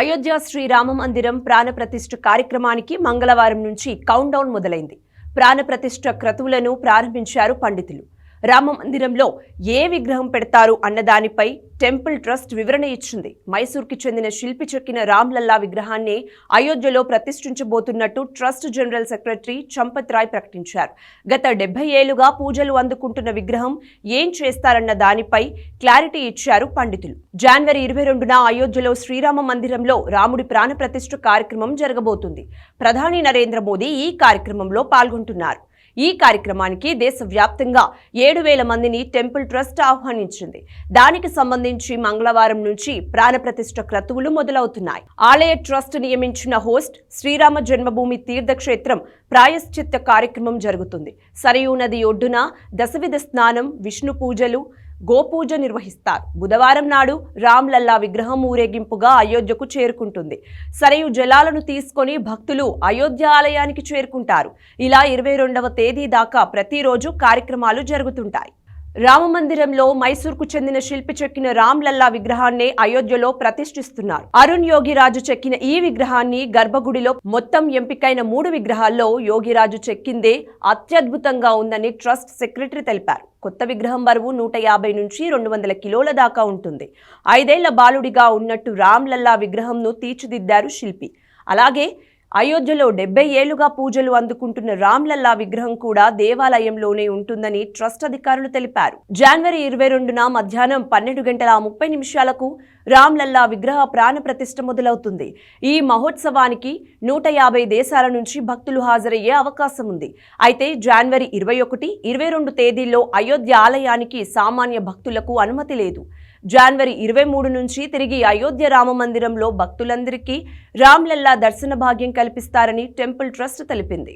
అయోధ్య శ్రీరామ మందిరం ప్రాణప్రతిష్ఠ కార్యక్రమానికి మంగళవారం నుంచి కౌంట్ డౌన్ మొదలైంది ప్రాణప్రతిష్ఠ క్రతువులను ప్రారంభించారు పండితులు. రామ మందిరంలో ఏ విగ్రహం పెడతారు అన్న దానిపై టెంపుల్ ట్రస్ట్ వివరణ ఇచ్చింది. మైసూర్కి చెందిన శిల్పి చెక్కిన రామ్లల్లా విగ్రహాన్ని అయోధ్యలో ప్రతిష్ఠించబోతున్నట్టు trust general secretary Champat Rai ప్రకటించారు. గత డెబ్బై ఏళ్ళుగా పూజలు అందుకుంటున్న విగ్రహం ఏం చేస్తారన్న దానిపై క్లారిటీ ఇచ్చారు పండితులు. జనవరి ఇరవై రెండున అయోధ్యలో శ్రీరామ మందిరంలో రాముడి ప్రాణప్రతిష్ఠ కార్యక్రమం జరగబోతుంది. ప్రధాని నరేంద్ర మోదీ ఈ కార్యక్రమంలో పాల్గొంటున్నారు. ఈ కార్యక్రమానికి దేశవ్యాప్తంగా ఏడు వేల మందిని టెంపుల్ ట్రస్ట్ ఆహ్వానించింది. దానికి సంబంధించి మంగళవారం నుంచి ప్రాణప్రతిష్ఠ క్రతువులు మొదలవుతున్నాయి. ఆలయ ట్రస్ట్ నియమించిన హోస్ట్ శ్రీరామ జన్మభూమి తీర్థక్షేత్రం ప్రాయశ్చిత్త కార్యక్రమం జరుగుతుంది. సరయూ నది ఒడ్డున దశవిధ స్నానం విష్ణు పూజలు గోపూజ నిర్వహిస్తారు. బుధవారం నాడు రామ్లల్లా విగ్రహం ఊరేగింపుగా అయోధ్యకు చేరుకుంటుంది. సరయు జలాలను తీసుకొని భక్తులు అయోధ్య ఆలయానికి చేరుకుంటారు. ఇలా ఇరవై రెండవ తేదీ దాకా ప్రతిరోజు కార్యక్రమాలు జరుగుతుంటాయి. రామమందిరంలో మైసూర్కు చెందిన శిల్పి చెక్కిన రామ్లల్లా విగ్రహాన్నే అయోధ్యలో ప్రతిష్ఠిస్తున్నారు. అరుణ్ యోగిరాజు చెక్కిన ఈ విగ్రహాన్ని గర్భగుడిలో మొత్తం ఎంపికైన మూడు విగ్రహాల్లో యోగిరాజు చెక్కిందే అత్యద్భుతంగా ఉందని ట్రస్ట్ సెక్రటరీ తెలిపారు. కొత్త విగ్రహం బరువు నూట యాభై నుంచి రెండు వందల కిలోల దాకా ఉంటుంది. ఐదేళ్ళ బాలుడిగా ఉన్నట్టు రామ్లల్లా విగ్రహంను తీర్చిదిద్దారు శిల్పి. అలాగే అయోధ్యలో డెబ్బై ఏళ్ళుగా పూజలు అందుకుంటున్న రామ్లల్లా విగ్రహం కూడా దేవాలయంలోనే ఉంటుందని ట్రస్ట్ అధికారులు తెలిపారు. జనవరి ఇరవై రెండున మధ్యాహ్నం పన్నెండు గంటల ముప్పై నిమిషాలకు రామ్లల్లా విగ్రహ ప్రాణ ప్రతిష్ఠ మొదలవుతుంది. ఈ మహోత్సవానికి నూట యాభై దేశాల నుంచి భక్తులు హాజరయ్యే అవకాశం ఉంది. అయితే జనవరి ఇరవై ఒకటి ఇరవై రెండు తేదీల్లో అయోధ్య ఆలయానికి సామాన్య భక్తులకు అనుమతి లేదు. జనవరి ఇరవై మూడు నుంచి తిరిగి అయోధ్య రామ మందిరంలో భక్తులందరికీ రామ్లల్లా దర్శన భాగ్యం కల్పిస్తారని టెంపుల్ ట్రస్ట్ తెలిపింది.